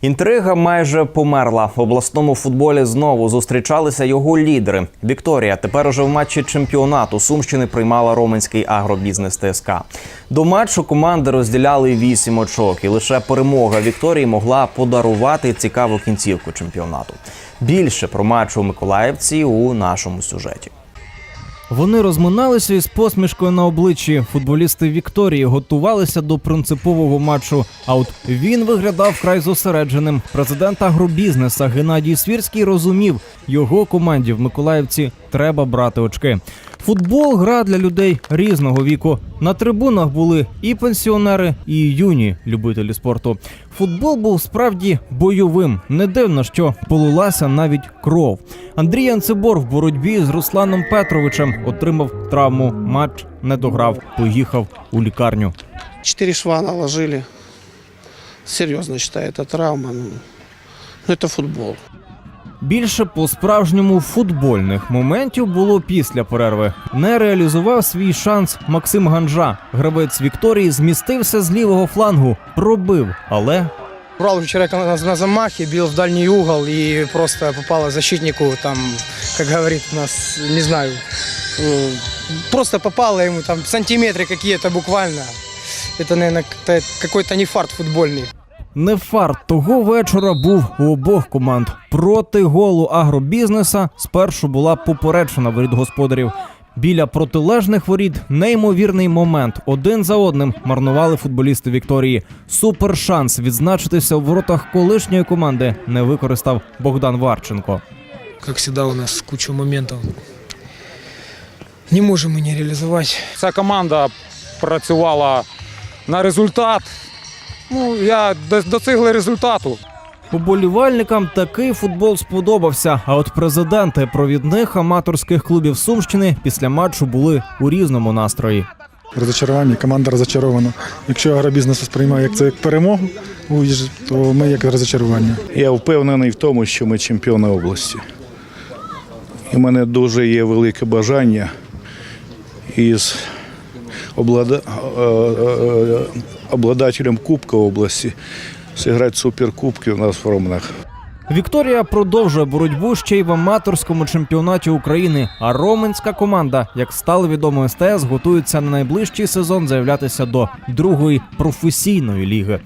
Інтрига майже померла. В обласному футболі знову зустрічалися його лідери. Вікторія тепер уже в матчі чемпіонату Сумщини приймала Роменський агробізнес ТСК. До матчу команди розділяли вісім очок, і лише перемога Вікторії могла подарувати цікаву кінцівку чемпіонату. Більше про матч у Миколаївці у нашому сюжеті. Вони розминалися із посмішкою на обличчі. Футболісти Вікторії готувалися до принципового матчу. А от він виглядав вкрай зосередженим. Президент агробізнеса Геннадій Свірський розумів, його команді в Миколаївці треба брати очки. Футбол гра для людей різного віку. На трибунах були і пенсіонери, і юні любителі спорту. Футбол був справді бойовим. Не дивно, що полилася навіть кров. Андрій Анцибор в боротьбі з Русланом Петровичем отримав травму. Матч не дограв, поїхав у лікарню. Четыре шва наложили. Серьезно считаю, это травма. Ну, ну, это футбол. Більше по-справжньому футбольних моментів було після перерви. Не реалізував свій шанс Максим Ганжа. Гравець Вікторії змістився з лівого флангу, пробив, але Брал человека на, на замахе, бил в дальний угол и просто попало защитнику, там, как говорит у нас, не знаю, э, просто попало ему там сантиметры какие-то буквально. Это, наверное, какой-то не фарт футбольный. Не фарт того вечора був у обох команд. Проти голу агробізнеса спершу була попереджена воріт господарів. Біля протилежних воріт неймовірний момент. Один за одним марнували футболісти Вікторії. Супершанс відзначитися в воротах колишньої команди не використав Богдан Варченко. как всегда, у нас куча моментов. Не можем мы не реализовать. Ця команда працювала на результат. Ну, я до- достигли результату. Уболівальникам такий футбол сподобався. А от президенти провідних аматорських клубів Сумщини після матчу були у різному настрої. Розочарування, команда розочарована. Якщо агробізнес сприймає як це як перемогу, то ми як розочарування. Я впевнений в тому, що ми чемпіони області. І в мене дуже є велике бажання із облада... обладателем Кубка області зіграти суперкубки у нас в Ромнах. Вікторія продовжує боротьбу ще й в аматорському чемпіонаті України. А роменська команда, як стало відомо СТС, готується на найближчий сезон заявлятися до другої професійної ліги.